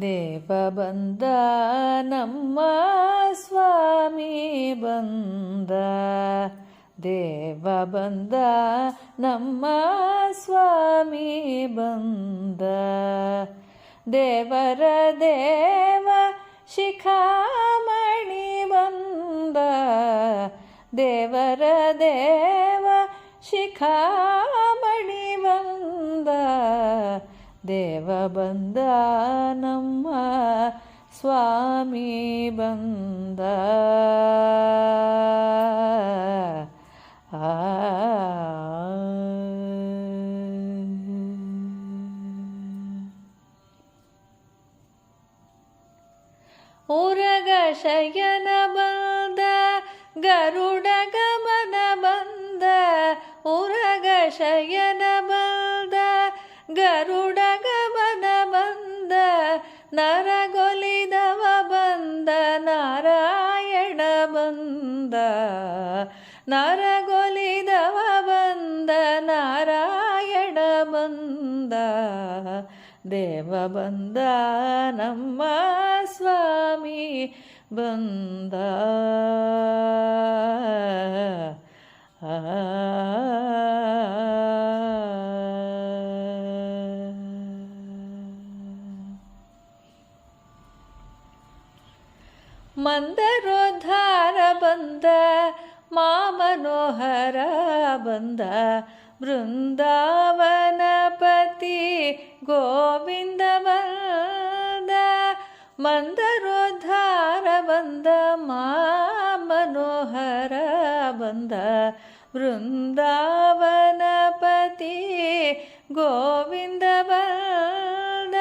ದೇವ ಬಂದ, ನಮ್ಮ ಸ್ವಾಮಿ ಬಂದ. ದೇವ ಬಂದ, ನಮ್ಮ ಸ್ವಾಮಿ ಬಂದ. ದೇವರ ದೇವ ಶಿಖಾಮಣಿ ಬಂದ. ದೇವರ ದೇವ ಶಿಖಾಮಣಿ ದೇವ ಬಂದ ನಮ್ಮ ಸ್ವಾಮಿ ಬಂದ ಆ ಉರಗ ಶಯನ ನರಗೊಲಿದವ ಬಂದ ನಾರಾಯಣ ಬಂದ. ನರಗೊಲಿದವ ಬಂದ ನಾರಾಯಣ ಬಂದ. ದೇವ ಬಂದ ನಮ್ಮ ಸ್ವಾಮಿ ಬಂದ. ಮಂದರೋದ್ಧಾರ ಬಂದ, ಮಾಮನೋಹರ ಬಂದ. ಬೃಂದಾವನಪತಿ ಗೋವಿಂದ ಬಂದ, ಮಂದರೋದ್ಧಾರ ಬಂದ, ಮಾಮನೋಹರ ಬಂದ. ಬೃಂದಾವನಪತಿ ಗೋವಿಂದ ಬಂದ,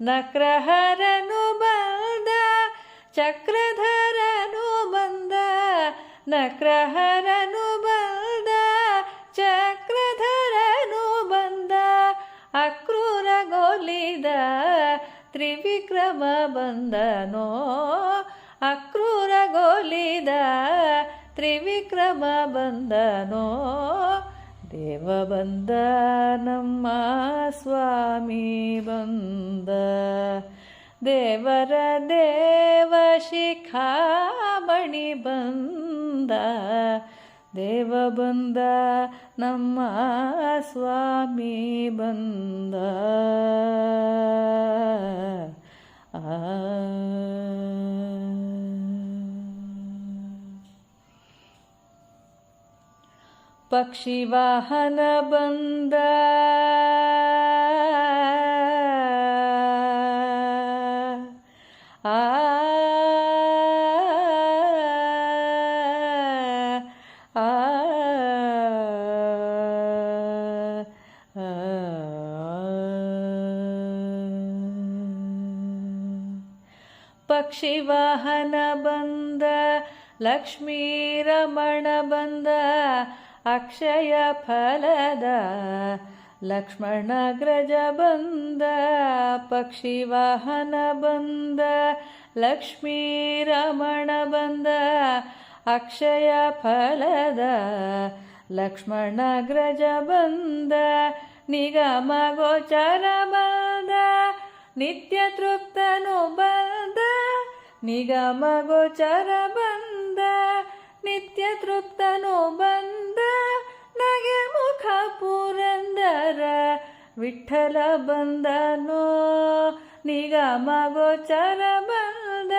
ನಕ್ರಹರನು ಚಕ್ರಧರನು ಬಂದ, ನಕ್ರಹರನು ಬಂದ, ಚಕ್ರಧರನು ಬಂದ ಅಕ್ರೂರಗೊಲಿದ ತ್ರಿವಿಕ್ರಮ ಬಂದನೋ ಅಕ್ರೂರಗೊಲಿದ ತ್ರಿವಿಕ್ರಮ ಬಂದನೋ, ದೇವ ಬಂದ, ನಮ್ಮ ಸ್ವಾಮಿ ಬಂದ. ದೇವರ ದೇವ ಶಿಖಾಮಣಿ ಬಂದ ದೇವ ಬಂದ ನಮ್ಮ ಸ್ವಾಮಿ ಬಂದ. ಆ. ಪಕ್ಷಿವಾಹನ ಬಂದ ಪಕ್ಷಿವಾಹನ ಬಂದ ಲಕ್ಷ್ಮೀ ರಮಣ ಬಂದ, ಅಕ್ಷಯ ಫಲದ, ಲಕ್ಷ್ಮಣ ಗ್ರಜ ಬಂದ, ಪಕ್ಷಿವಾಹನ ಬಂದ ಲಕ್ಷ್ಮೀ ರಮಣ ಬಂದ, ಅಕ್ಷಯ ಫಲದ, ಲಕ್ಷ್ಮಣ ಗ್ರಜ ಬಂದ, ನಿಗಮ ಗೋಚರ ಬಂದ. ನಿತ್ಯ ತೃಪ್ತನು ಬಂದ, ನಿಗಮ ಗೋಚರ ಬಂದ. ನಿತ್ಯ ತೃಪ್ತನು ಬಂದ, ನಗೆ ಮುಖ ಪುರಂದರ. ವಿಠಲ ಬಂದನು, ನಿಗಮ ಗೋಚರ ಬಂದ.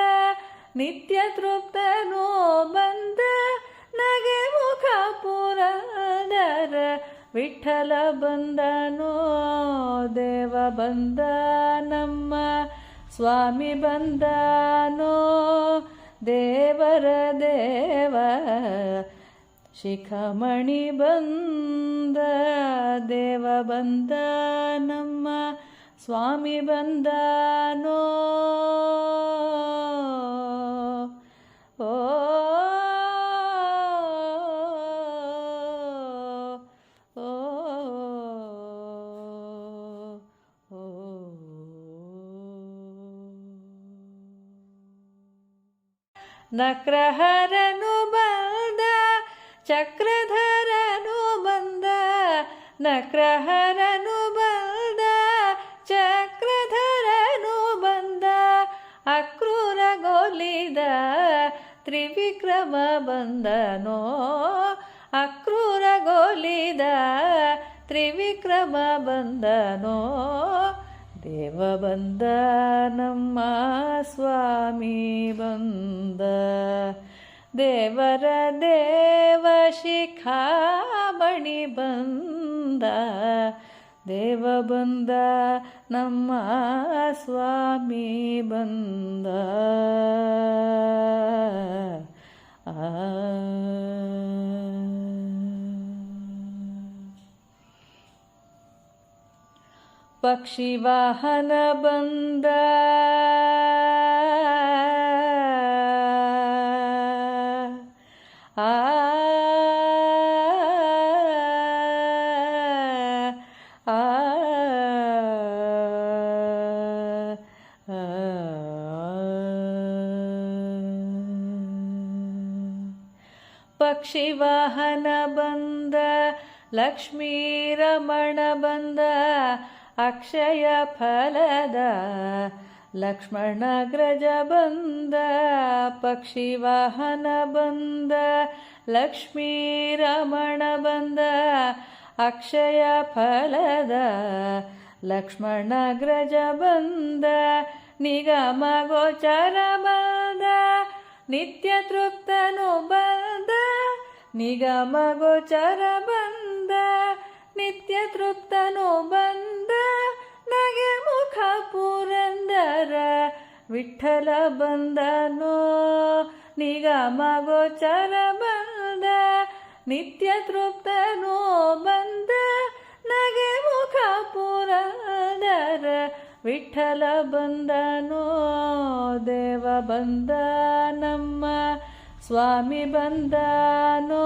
ನಿತ್ಯ ತೃಪ್ತನು ಬಂದ ವಿಠಲ ಬಂದನೋ, ದೇವ ಬಂದ ನಮ್ಮ ಸ್ವಾಮಿ ಬಂದನೋ, ದೇವರ ದೇವ. ಶಿಖಮಣಿ ಬಂದ, ದೇವ ಬಂದ ನಮ್ಮ ಸ್ವಾಮಿ ಬಂದನೋ. ನಕ್ರಹರನು ಬಂದ, ಚಕ್ರಧರನು ಬಂದ, ನಕ್ರಹರನು ಬಂದ, ಚಕ್ರಧರನು ಬಂದ ಅಕ್ರೂರಗೊಲಿದ ತ್ರಿವಿಕ್ರಮ ಬಂದನೋ, ಅಕ್ರೂರ ಗೋಲಿದ ತ್ರಿವಿಕ್ರಮ ಬಂದನೋ. ದೇವ ಬಂದ ನಮ್ಮ ಸ್ವಾಮಿ ಬಂದ. ದೇವರ ದೇವ ಶಿಖಾಮಣಿ ಬಂದ. ದೇವ ಬಂದ ನಮ್ಮ ಸ್ವಾಮಿ ಬಂದ. ಆ ಪಕ್ಷಿ ವಾಹನ ಬಂದ ಆ ಪಕ್ಷಿ ವಾಹನ ಬಂದ ಲಕ್ಷ್ಮೀ ರಮಣ ಬಂದ ಅಕ್ಷಯ ಫಲದ, ಲಕ್ಷ್ಮಣ ಗ್ರಜ ಬಂದ, ಪಕ್ಷಿ ವಾಹನ ಬಂದ, ಲಕ್ಷ್ಮೀ ರಮಣ ಬಂದ, ಅಕ್ಷಯ ಫಲದ, ಲಕ್ಷ್ಮಣ ಗ್ರಜ ಬಂದ, ನಿಗಮ ಗೋಚರ ಬಂದ, ನಿತ್ಯ ತೃಪ್ತನು ಬಂದ, ನಿಗಮ ಗೋಚರ ಬಂದ. ನಿತ್ಯ ತೃಪ್ತನು ಬಂದ, ನಗೆ ಮುಖ ಪುರಂದರ, ವಿಠಲ ಬಂದನೋ. ನಿಗಮ ಗೋಚರ ಬಂದ, ನಿತ್ಯ ತೃಪ್ತನು ಬಂದ, ನಗೆ ಮುಖ ಪುರಂದರ, ವಿಠಲ ಬಂದನೋ. ದೇವ ಬಂದ ನಮ್ಮ ಸ್ವಾಮಿ ಬಂದನೋ.